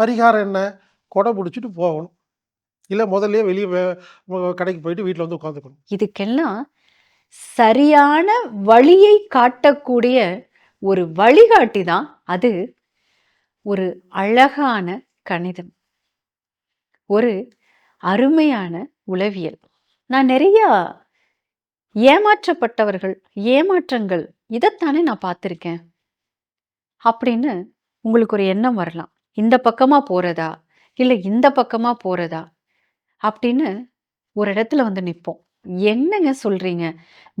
பரிகாரம் என்ன? கொடை பிடிச்சிட்டு போகணும். இல்லை முதல்ல வெளியே கடைக்கு போயிட்டு வீட்டில் வந்து உட்காந்துக்கணும். இதுக்கெல்லாம் சரியான வழியை காட்டக்கூடிய ஒரு வழிகாட்டி தான் அது ஒரு அழகான கணிதம். ஒரு அருமையான உளவியல். நான் நிறையா ஏமாற்றப்பட்டவர்கள் ஏமாற்றங்கள் இதைத்தானே நான் பார்த்துருக்கேன்? அப்படின்னு உங்களுக்கு ஒரு எண்ணம் வரலாம். இந்த பக்கமா போறதா? இல்லை இந்த பக்கமா போறதா? அப்படின்னு ஒரு இடத்துல வந்து நிற்போம் என்னங்க சொல்றீங்க?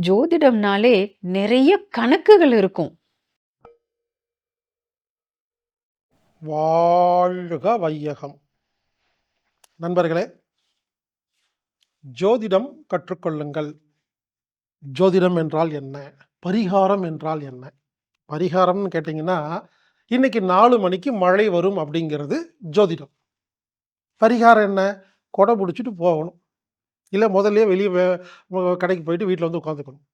ஜோதிடம்னாலே நிறைய கணக்குகள் இருக்கும். வாழ்க வையகம். நண்பர்களே ஜோதிடம் கற்றுக்கொள்ளுங்கள். ஜோதிடம் என்றால் என்ன? பரிகாரம் என்றால் என்ன? பரிகாரம்னு கேட்டிங்கன்னா இன்னைக்கு நாலு மணிக்கு மழை வரும் அப்படிங்கிறது ஜோதிடம். பரிகாரம் என்ன? கொடை பிடிச்சிட்டு போகணும். இல்லை முதல்ல வெளியே கடைக்கு போயிட்டு வீட்டில் வந்து உட்காந்துக்கணும்.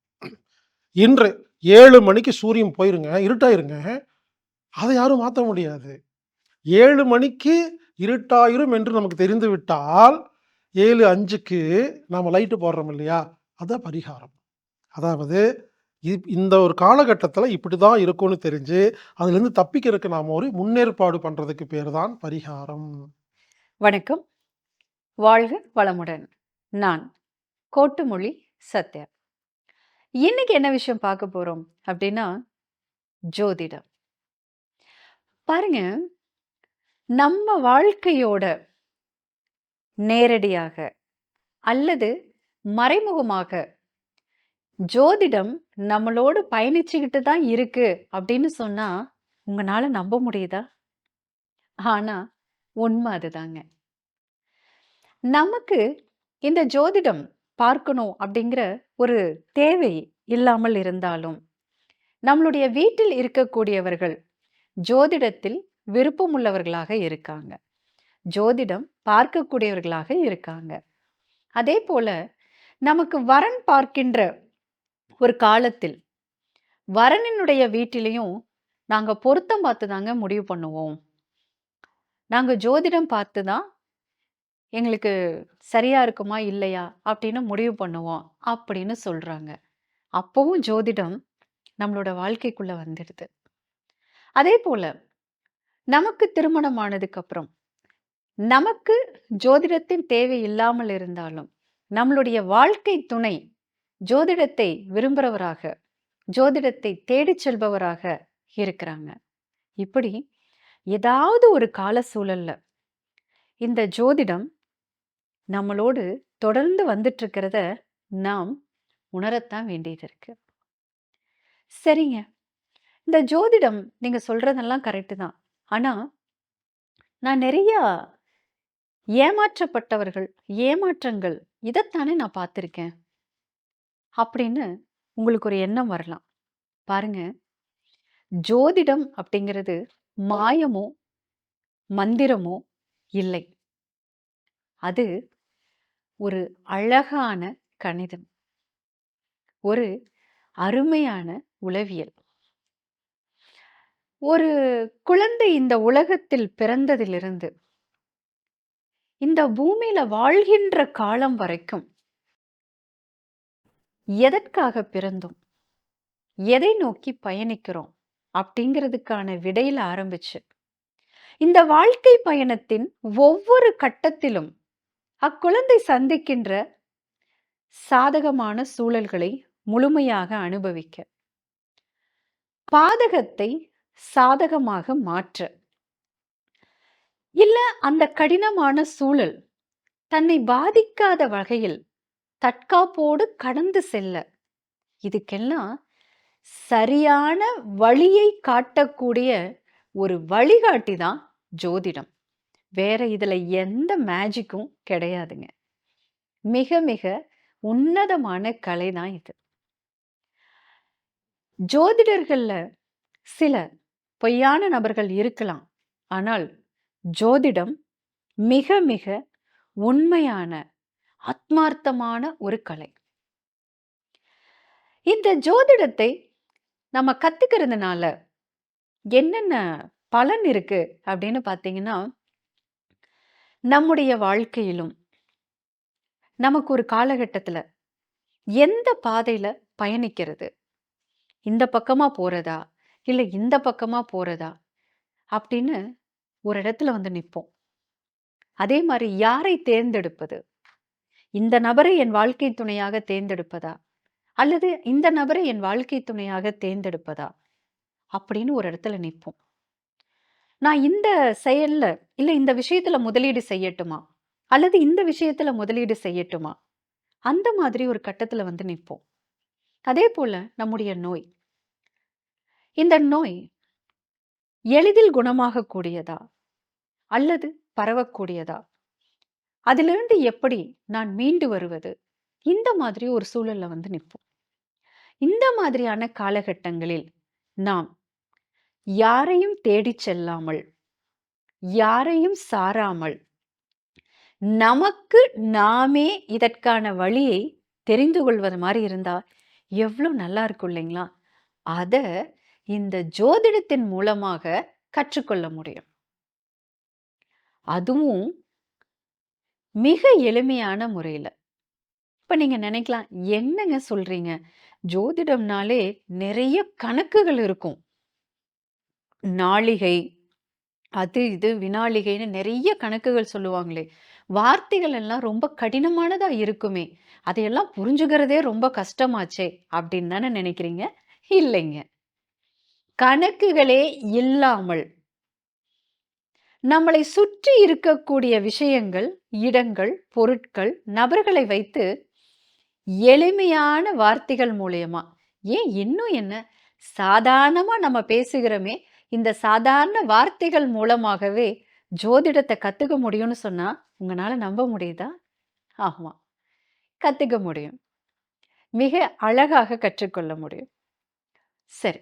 இன்று ஏழு மணிக்கு சூரியன் போயிருங்க இருட்டாயிருங்க. அதை யாரும் மாற்ற முடியாது. ஏழு மணிக்கு இருட்டாயிரும் என்று நமக்கு தெரிந்து விட்டால் ஏழு அஞ்சுக்கு நாம் லைட்டு போடுறோம் இல்லையா? அதான் பரிகாரம். அதாவது இது இந்த ஒரு காலகட்டத்தில் இப்படி தான் இருக்கும்னு தெரிஞ்சு அதுலேருந்து தப்பிக்கிறதுக்கு நாம் ஒரு முன்னேற்பாடு பண்ணுறதுக்கு பேர் தான் பரிகாரம். வணக்கம். வாழ்க வளமுடன். நான் கோட்டுமொழி சத்யா. இன்னைக்கு என்ன விஷயம் பார்க்க போகிறோம் அப்படின்னா ஜோதிடம். பாருங்க நம்ம வாழ்க்கையோட நேரடியாக அல்லது மறைமுகமாக ஜோதிடம் நம்மளோடு பயணிச்சுக்கிட்டு தான் இருக்கு அப்படின்னு சொன்னா உங்களால நம்ப முடியுதா? ஆனா உண்மை அதுதாங்க. நமக்கு இந்த ஜோதிடம் பார்க்கணும் அப்படிங்கிற ஒரு தேவை இல்லாமல் இருந்தாலும் நம்மளுடைய வீட்டில் இருக்கக்கூடியவர்கள் ஜோதிடத்தில் விருப்பமுள்ளவர்களாக இருக்காங்க. ஜோதிடம் பார்க்கக்கூடியவர்களாக இருக்காங்க. அதே போல நமக்கு வரன் பார்க்கின்ற ஒரு காலத்தில் வரனினுடைய வீட்டிலையும் நாங்கள் பொருத்தம் பார்த்து தாங்க முடிவு பண்ணுவோம். நாங்கள் ஜோதிடம் பார்த்து தான் எங்களுக்கு சரியா இருக்குமா இல்லையா அப்படின்னு முடிவு பண்ணுவோம் அப்படின்னு சொல்றாங்க. அப்பவும் ஜோதிடம் நம்மளோட வாழ்க்கைக்குள்ள வந்துடுது. அதே போல நமக்கு திருமணமானதுக்கு அப்புறம் நமக்கு ஜோதிடத்தின் தேவை இல்லாமல் இருந்தாலும் நம்மளுடைய வாழ்க்கை துணை ஜோதிடத்தை விரும்புறவராக ஜோதிடத்தை தேடிச் செல்பவராக இருக்கிறாங்க. இப்படி ஏதாவது ஒரு கால சூழல்ல இந்த ஜோதிடம் நம்மளோடு தொடர்ந்து வந்துட்டு இருக்கிறத நாம் உணரத்தான் வேண்டியது இருக்கு. சரிங்க. இந்த ஜோதிடம் நீங்க சொல்றதெல்லாம் கரெக்டு தான். ஆனா நான் நிறைய ஏமாற்றப்பட்டவர்கள் ஏமாற்றங்கள் இதைத்தானே நான் பார்த்துருக்கேன். அப்படின்னு உங்களுக்கு ஒரு எண்ணம் வரலாம். பாருங்க. ஜோதிடம் அப்படிங்கிறது மாயமோ மந்திரமோ இல்லை. அது ஒரு அழகான கணிதம். ஒரு அருமையான உளவியல். ஒரு குழந்தை இந்த உலகத்தில் பிறந்ததிலிருந்து இந்த பூமியில வாழ்கின்ற காலம் வரைக்கும் எதற்காக பிறந்தோம்? எதை நோக்கி பயணிக்கிறோம்? அப்படிங்கிறதுக்கான விடையில ஆரம்பிச்சு. இந்த வாழ்க்கை பயணத்தின் ஒவ்வொரு கட்டத்திலும் அக்குழந்தை சந்திக்கின்ற சாதகமான சூழல்களை முழுமையாக அனுபவிக்க. பாதகத்தை சாதகமாக மாற்ற. இல்ல அந்த கடினமான சூழல் தன்னை பாதிக்காத வகையில் தற்காப்போடு கடந்து செல்ல. இதுக்கெல்லாம் சரியான வழியை காட்டக்கூடிய ஒரு வழிகாட்டி தான் ஜோதிடம். வேற இதில் எந்த மேஜிக்கும் கிடையாதுங்க. மிக மிக உன்னதமான கலை தான் இது. ஜோதிடர்களில் சில பொய்யான நபர்கள் இருக்கலாம். ஆனால் ஜோதிடம் மிக மிக உண்மையான ஆத்மார்த்தமான ஒரு கலை இந்த ஜோதிடத்தை நம்ம கத்துக்கிறதுனால என்னென்ன பலன் இருக்கு அப்படின்னு பார்த்தீங்கன்னா நம்முடைய வாழ்க்கையிலும் நமக்கு ஒரு காலகட்டத்தில் எந்த பாதையில் பயணிக்கிறது? இந்த பக்கமாக போகிறதா இல்லை இந்த பக்கமாக போகிறதா அப்படின்னு ஒரு இடத்துல வந்து நிற்போம் அதே மாதிரி யாரை தேர்ந்தெடுப்பது? இந்த நபரை என் வாழ்க்கை துணையாக தேர்ந்தெடுப்பதா? அல்லது இந்த நபரை என் வாழ்க்கை துணையாக தேர்ந்தெடுப்பதா? அப்படின்னு ஒரு இடத்துல நிற்போம் நான் இந்த செயல்ல, இல்ல இந்த விஷயத்துல முதலீடு செய்யட்டுமா? அல்லது இந்த விஷயத்துல முதலீடு செய்யட்டுமா? அந்த மாதிரி ஒரு கட்டத்துல வந்து நிற்போம் அதே போல நம்முடைய நோய். இந்த நோய் எளிதில் குணமாகக்கூடியதா? அல்லது பரவக்கூடியதா? அதிலிருந்து எப்படி நான் மீண்டு வருவது? இந்த மாதிரி ஒரு சூழல்ல வந்து நிற்போம் இந்த மாதிரியான காலகட்டங்களில் நாம் யாரையும் தேடிச் செல்லாமல், யாரையும் சாராமல், நமக்கு நாமே இதற்கான வழியை தெரிந்து கொள்வது மாதிரி இருந்தால் எவ்வளோ நல்லா இருக்கும் இல்லைங்களா? அதை இந்த ஜோதிடத்தின் மூலமாக கற்றுக்கொள்ள முடியும். அதுவும் மிக எளிமையான முறையில் இப்போ நீங்கள் நினைக்கலாம், "என்னங்க சொல்கிறீங்க ஜோதிடம்னாலே நிறைய கணக்குகள் இருக்கும்." நாழிகை, அது இது வினாழிகைன்னு நிறைய கணக்குகள் சொல்லுவாங்களே! வார்த்தைகள் எல்லாம் ரொம்ப கடினமானதா இருக்குமே! அதையெல்லாம் புரிஞ்சுக்கிறதே ரொம்ப கஷ்டமாச்சே! அப்படின்னு தானே நினைக்கிறீங்க? இல்லைங்க. கணக்குகளே இல்லாமல் நம்மளை சுற்றி இருக்கக்கூடிய விஷயங்கள், இடங்கள், பொருட்கள், நபர்களை வைத்து எளிமையான வார்த்தைகள் மூலயமா ஏன் இன்னும் என்ன? சாதாரணமாக நம்ம பேசுகிறோமே, இந்த சாதாரண வார்த்தைகள் மூலமாகவே ஜோதிடத்தை கற்றுக்க முடியும்னு சொன்னால் உங்களால் நம்ப முடியுதா? ஆமாம் கற்றுக்க முடியும். மிக அழகாக கற்றுக்கொள்ள முடியும். சரி.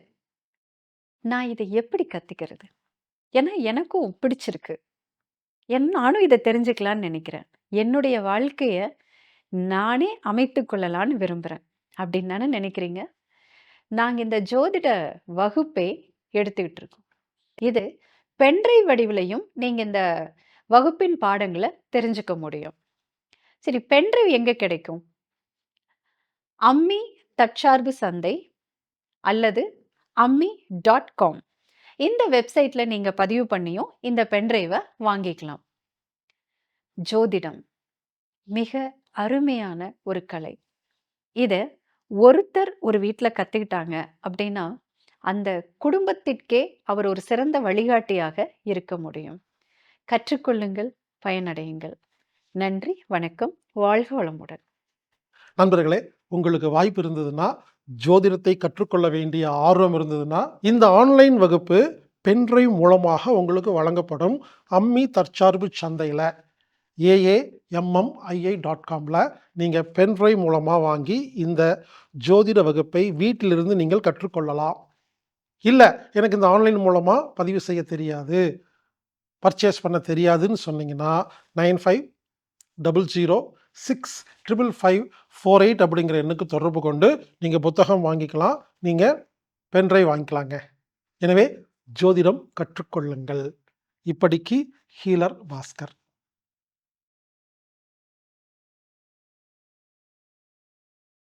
நான் இதை எப்படி கற்றுக்கிறது ஏன்னா எனக்கும் பிடிச்சிருக்கு. என் நானும் இதை தெரிஞ்சுக்கலான்னு நினைக்கிறேன் என்னுடைய வாழ்க்கையை நானே அமைத்து கொள்ளலான்னு விரும்புகிறேன் அப்படின்னு தானே நினைக்கிறீங்க? நாங்கள் இந்த ஜோதிட வகுப்பை எடுத்துக்கிட்டு இருக்கோம். இது பென்ட்ரைவ் வடிவிலையும் நீங்கள் இந்த வகுப்பின் பாடங்களை தெரிஞ்சுக்க முடியும். சரி பென்ட்ரைவ் எங்கே கிடைக்கும்? அம்மி தற்சார்பு சந்தை அல்லது அம்மி டாட் காம் இந்த வெப்சைட்ல நீங்க பதிவு பண்ணியும் இந்த பென்ட்ரைவை வாங்கிக்கலாம். ஜோதிடம் மிக அருமையான ஒரு கலை. இதை ஒருத்தர் ஒரு வீட்டில் கத்துக்கிட்டாங்க அப்படின்னா, அந்த குடும்பத்திற்கே அவர் ஒரு சிறந்த வழிகாட்டியாக இருக்க முடியும். கற்றுக்கொள்ளுங்கள், பயனடையுங்கள். நன்றி, வணக்கம். வாழ்க வளமுடன். நண்பர்களே, உங்களுக்கு வாய்ப்பு இருந்ததுன்னா, ஜோதிடத்தை கற்றுக்கொள்ள வேண்டிய ஆர்வம் இருந்ததுன்னா, இந்த ஆன்லைன் வகுப்பு பென்ட்ரைவ் மூலமாக உங்களுக்கு வழங்கப்படும். அம்மி தற்சார்பு சந்தையில் ஏஏஎம்எம்ஐஐ டாட் காமில் நீங்கள் பென்ட்ரைவ் மூலமாக வாங்கி, இந்த ஜோதிட வகுப்பை வீட்டிலிருந்து நீங்கள் கற்றுக்கொள்ளலாம். இல்லை எனக்கு இந்த ஆன்லைன் மூலமாக பதிவு செய்ய தெரியாது, பர்ச்சேஸ் பண்ண தெரியாதுன்னு சொன்னீங்கன்னா, 9500655548 அப்படிங்கிற எண்ணுக்கு தொடர்பு கொண்டு, நீங்கள் புத்தகம் வாங்கிக்கலாம். நீங்கள் பென்ட்ரைவ் வாங்கிக்கலாங்க. எனவே ஜோதிடம் கற்றுக்கொள்ளுங்கள். இப்படிக்கு ஹீலர் பாஸ்கர்.